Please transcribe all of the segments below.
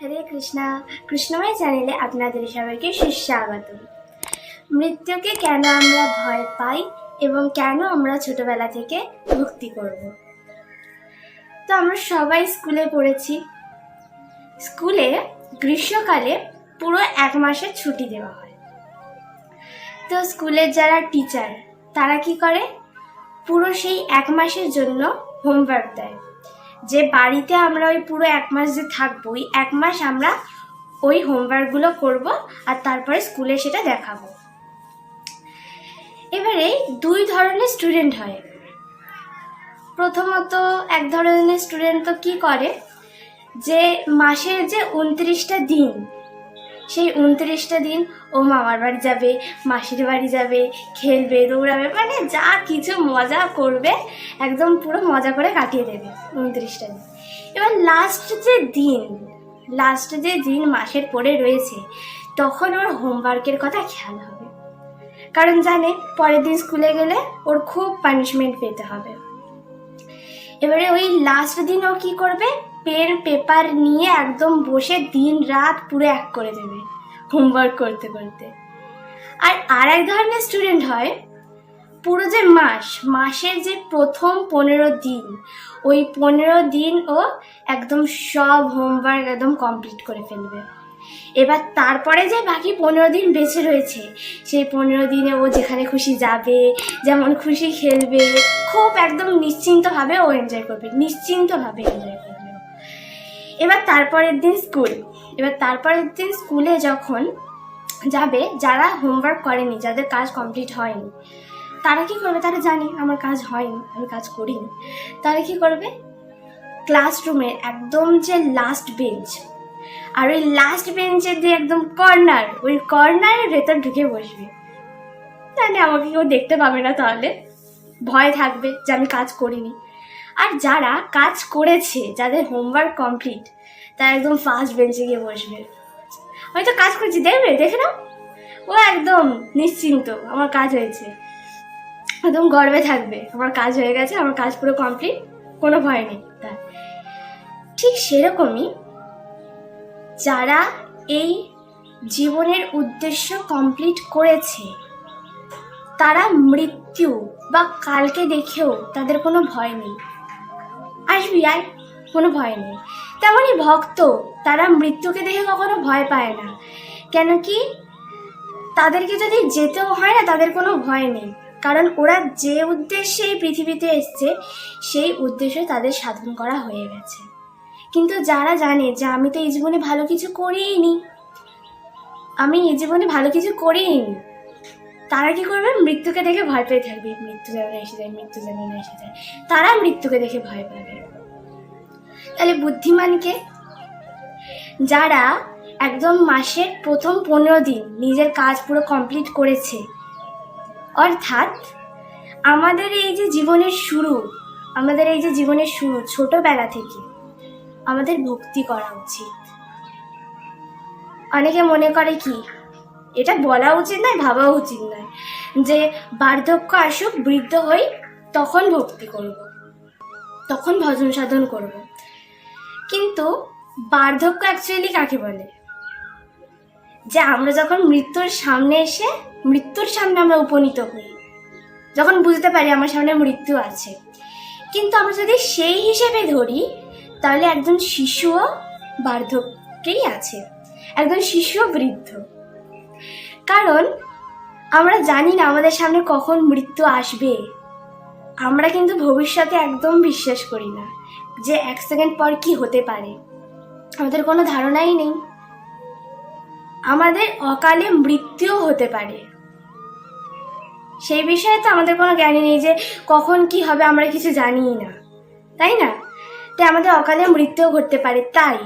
হরে কৃষ্ণা, কৃষ্ণময় চ্যানেলে আপনাদের সবাইকে সুস্বাগত মৃত্যুকে কেন আমরা ভয় পাই এবং কেন আমরা ছোটবেলা থেকে ভক্তি করব? তো আমরা সবাই স্কুলে পড়েছি। স্কুলে, গ্রীষ্মকালে পুরো এক মাসের ছুটি দেওয়া হয়। তো স্কুলের যারা টিচার তারা কি করে? পুরো সেই এক মাসের জন্য হোমওয়ার্ক দেয়। যে বাড়িতে আমরা ওই পুরো এক মাস যে থাকব, ওই এক মাস আমরা ওই হোমওয়ার্কগুলো করব আর তারপরে স্কুলে সেটা দেখাবো। এবারে দুই ধরনের স্টুডেন্ট হয়। প্রথমত এক ধরনের স্টুডেন্ট তো কী করে? যে মাসের যে উনত্রিশটা দিন সেই উনত্রিশটা দিন ও মামার বাড়ি যাবে, মাসির বাড়ি যাবে, খেলবে, দৌড়াবে মানে যা কিছু মজা করবে, একদম পুরো মজা করে কাটিয়ে দেবে উনত্রিশটা দিন। এবার লাস্ট যে দিন লাস্ট যে দিন মাসের পরে রয়েছে, তখন ওর হোমওয়ার্কের কথা খেয়াল হবে। কারণ জানে পরের দিন স্কুলে গেলে ওর খুব পানিশমেন্ট পেতে হবে। এবারে ওই লাস্ট দিন ও কি করবে? পেন, পেপার নিয়ে একদম বসে দিন রাত পুরো এক করে দেবে হোমওয়ার্ক করতে করতে আর আর এক ধরনের স্টুডেন্ট হয়, পুরো যে মাস, মাসের যে প্রথম পনেরো দিন, ওই পনেরো দিন ও একদম সব হোমওয়ার্ক একদম কমপ্লিট করে ফেলবে এবার তারপরে যে বাকি পনেরো দিন বেঁচে রয়েছে, সেই পনেরো দিনে ও যেখানে খুশি যাবে, যেমন খুশি খেলবে, খুব একদম নিশ্চিন্তভাবে ও এনজয় করবে, নিশ্চিন্তভাবে এনজয়। এবার তারপরের দিন স্কুল। এবার তারপরের দিন স্কুলে যখন যাবে, যারা হোমওয়ার্ক করেনি, যাদের কাজ কমপ্লিট হয়নি, তারা কি করবে? তারা জানে, আমার কাজ হয়নি, আমি কাজ করিনি। তারা কি করবে? ক্লাসরুমের একদম যে লাস্ট বেঞ্চ আর ওই লাস্ট বেঞ্চের দিয়ে একদম কর্নার ওই কর্নারের ভেতর ঢুকে বসবে। তাহলে আমাকে কেউ দেখতে পাবে না তাহলে। ভয় থাকবে যে আমি কাজ করিনি। আর যারা কাজ করেছে, যাদের হোমওয়ার্ক কমপ্লিট তারা একদম ফার্স্ট বেঞ্চে গিয়ে বসবে। হয়তো কাজ করছি, দেখবে? দেখে নাও। ও একদম নিশ্চিন্ত, আমার কাজ হয়েছে। একদম গর্বে থাকবে, আমার কাজ হয়ে গেছে, আমার কাজ পুরো কমপ্লিট কোনো ভয় নেই তার। ঠিক সেরকমই যারা এই জীবনের উদ্দেশ্য কমপ্লিট করেছে, তারা মৃত্যু বা কালকে দেখেও তাদের কোনো ভয় নেই। আসবি আর কোনো ভয় নেই। তেমনই ভক্ত, তারা মৃত্যুকে দেখে কখনো ভয় পায় না। কেন কি? তাদেরকে যদি যেতেও হয় না, তাদের কোনো ভয় নেই। কারণ ওরা যে উদ্দেশ্যে এই পৃথিবীতে এসছে, সেই উদ্দেশ্য তাদের সাধন করা হয়ে গেছে। কিন্তু যারা জানে যে আমি তো এই জীবনে ভালো কিছু করিনি আমি এই জীবনে ভালো কিছু করিনি তারা কি করবে? মৃত্যুকে দেখে ভয় পেয়ে থাকবে। মৃত্যু যেন না এসে যায়, মৃত্যু যেন না এসে যায়। তারা মৃত্যুকে দেখে ভয় পাবে। তাহলে বুদ্ধিমানকে যারা একদম মাসের প্রথম পনেরো দিন নিজের কাজ পুরো কমপ্লিট করেছে। অর্থাৎ আমাদের এই যে জীবনের শুরু, আমাদের এই যে জীবনের শুরু, ছোটবেলা থেকে আমাদের ভক্তি করা উচিত। অনেকে মনে করে কি এটা বলা উচিত নয়, ভাবা উচিত নয়। যে বার্ধক্য আসুক, বৃদ্ধ হই, তখন ভক্তি করব। তখন ভজন সাধন করব। কিন্তু বার্ধক্য অ্যাকচুয়ালি কাকে বলে? যে আমরা যখন মৃত্যুর সামনে এসে, মৃত্যুর সামনে আমরা উপনীত হই, যখন বুঝতে পারি আমার সামনে মৃত্যু আছে। কিন্তু আমরা যদি সেই হিসেবে ধরি, তাহলে একজন শিশুও বার্ধক্যেই আছে, একজন শিশুও বৃদ্ধ। কারণ আমরা জানি না আমাদের সামনে কখন মৃত্যু আসবে। আমরা কিন্তু ভবিষ্যতে একদম বিশ্বাস করি না যে এক সেকেন্ড পর কি হতে পারে। আমাদের কোনো ধারণাই নেই। আমাদের অকালে মৃত্যুও হতে পারে। সেই বিষয়ে তো আমাদের কোনো জ্ঞানই নেই যে কখন কি হবে আমরা কিছু জানিই না। তাই না? তাই আমাদের অকালে মৃত্যুও ঘটতে পারে, তাই।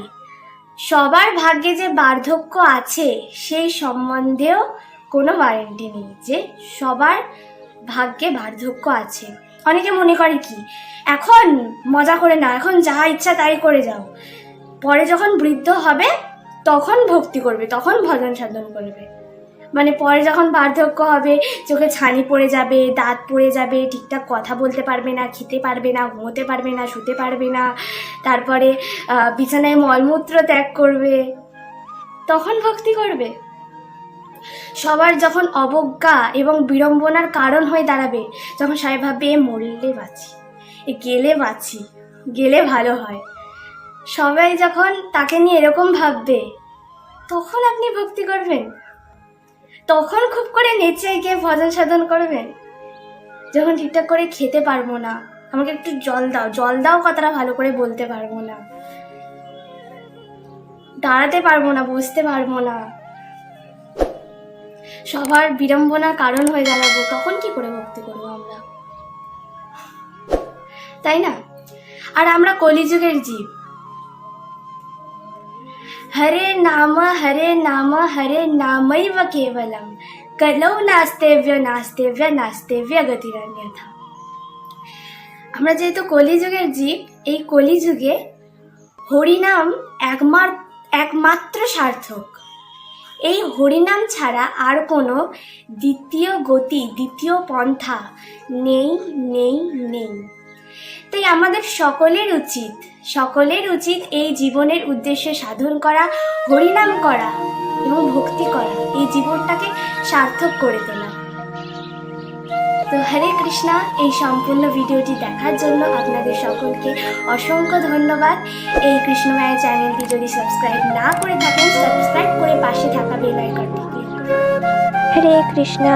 সবার ভাগ্যে যে বার্ধক্য আছে, সেই সম্বন্ধেও কোনো ওয়ারেন্টি নেই যে সবার ভাগ্যে বার্ধক্য আছে। অনেকে মনে করে কি, এখন মজা করে না এখন যা ইচ্ছা তাই করে যাও। পরে যখন বৃদ্ধ হবে, তখন ভক্তি করবে, তখন ভজন সাধন করবে। মানে পরে যখন বার্ধক্য হবে, চোখে ছানি পড়ে যাবে, দাঁত পড়ে যাবে, ঠিকঠাক কথা বলতে পারবে না, খেতে পারবে না, ঘুমোতে পারবে না, শুতে পারবে না, তারপরে বিছানায় মলমূত্র ত্যাগ করবে, তখন ভক্তি করবে। সবার যখন অবজ্ঞা এবং বিড়ম্বনার কারণ হয়ে দাঁড়াবে যখন সবাই ভাববে মরলে বাঁচি, এ, গেলে বাঁচি, গেলে ভালো হয়। সবাই যখন তাকে নিয়ে এরকম ভাববে, তখন আপনি ভক্তি করবেন। তখন খুব করে নেচে গিয়ে ভজন সাধন করবেন যখন ঠিকঠাক করে খেতে পারব না, আমাকে একটু জল দাও জল দাও কথাটা ভালো করে বলতে পারব না। দাঁড়াতে পারব না, বসতে পারব না। সবার বিড়ম্বনার কারণ হয়ে দাঁড়াবো, তখন কি করে ভক্তি করব আমরা? তাই না? আর আমরা কলিযুগের জীব। হরে নাম হরে নাম হরে নামৈব কেবলম কলৌ নাস্তেব্য নাস্তেব্য নাস্তেব্য গতিরন্যথা আমরা যেহেতু কলিযুগের জীব, এই কলিযুগে হরিনাম একমার একমাত্র সার্থক। এই হরিনাম ছাড়া আর কোনো দ্বিতীয় গতি, দ্বিতীয় পন্থা নেই নেই নেই। তাই আমাদের সকলের উচিত সকলের উচিত এই জীবনের উদ্দেশ্যে সাধন করা, হরিনাম করা এবং ভক্তি করা। এই জীবনটাকে সার্থক করে তোলা। তো হরে কৃষ্ণা, এই সম্পূর্ণ ভিডিওটি দেখার জন্য আপনাদের সকলকে অসংখ্য ধন্যবাদ। এই কৃষ্ণমায়ের চ্যানেলটি যদি সাবস্ক্রাইব না করে থাকেন, সাবস্ক্রাইব করে পাশে থাকা বেল আইকনটি ক্লিক করুন। হরে কৃষ্ণা।